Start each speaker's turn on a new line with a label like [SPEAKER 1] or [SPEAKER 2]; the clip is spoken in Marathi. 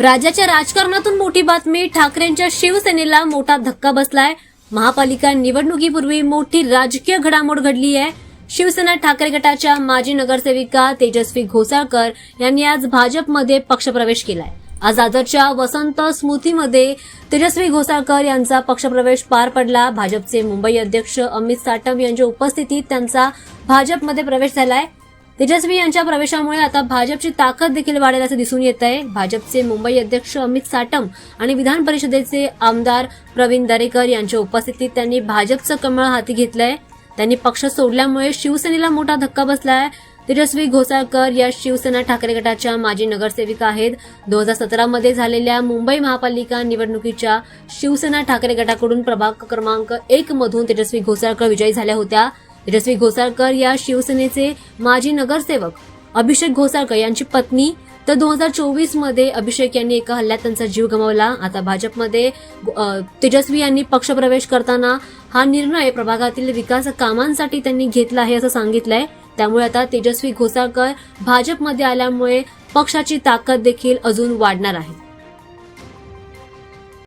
[SPEAKER 1] राज्याच्या राजकारणातून मोठी बातमी. ठाकरेंच्या शिवसेनेला मोठा धक्का बसलाय. महापालिका निवडणुकीपूर्वी मोठी राजकीय घडामोड घडली आहे. शिवसेना ठाकरे गटाच्या माजी नगरसेविका तेजस्वी घोसाळकर यांनी आज भाजपमध्ये पक्षप्रवेश केलाय. आज दादरच्या वसंत स्मृतीमध्ये तेजस्वी घोसाळकर यांचा पक्षप्रवेश पार पडला. भाजपचे मुंबई अध्यक्ष अमित साटम यांच्या उपस्थितीत त्यांचा भाजपमध्ये प्रवेश झालाय. तेजस्वी यांच्या प्रवेशामुळे आता भाजपची ताकद देखील वाढेल असं दिसून येत आहे. भाजपचे मुंबई अध्यक्ष अमित साटम आणि विधान परिषदेचे आमदार प्रवीण दरेकर यांच्या उपस्थितीत त्यांनी भाजपचं कमळ हाती घेतलंय. त्यांनी पक्ष सोडल्यामुळे शिवसेनेला मोठा धक्का बसलाय. तेजस्वी घोसाळकर या शिवसेना ठाकरे गटाच्या माजी नगरसेविका आहेत. दोन हजार सतरामध्ये झालेल्या मुंबई महापालिका निवडणुकीच्या शिवसेना ठाकरे गटाकडून प्रभाग क्रमांक एक मधून तेजस्वी घोसाळकर विजयी झाल्या होत्या. तेजस्वी घोसाळकर या शिवसेनेचे माजी नगरसेवक अभिषेक घोसाळकर यांची पत्नी. तर दोन हजार चोवीसमध्ये अभिषेक यांनी एका हल्ल्यात त्यांचा जीव गमावला. आता भाजपमध्ये तेजस्वी यांनी पक्षप्रवेश करताना हा निर्णय प्रभागातील विकास कामांसाठी त्यांनी घेतला आहे असं सांगितलंय. त्यामुळे आता तेजस्वी घोसाळकर भाजपमध्ये आल्यामुळे पक्षाची ताकद देखील अजून वाढणार आहे.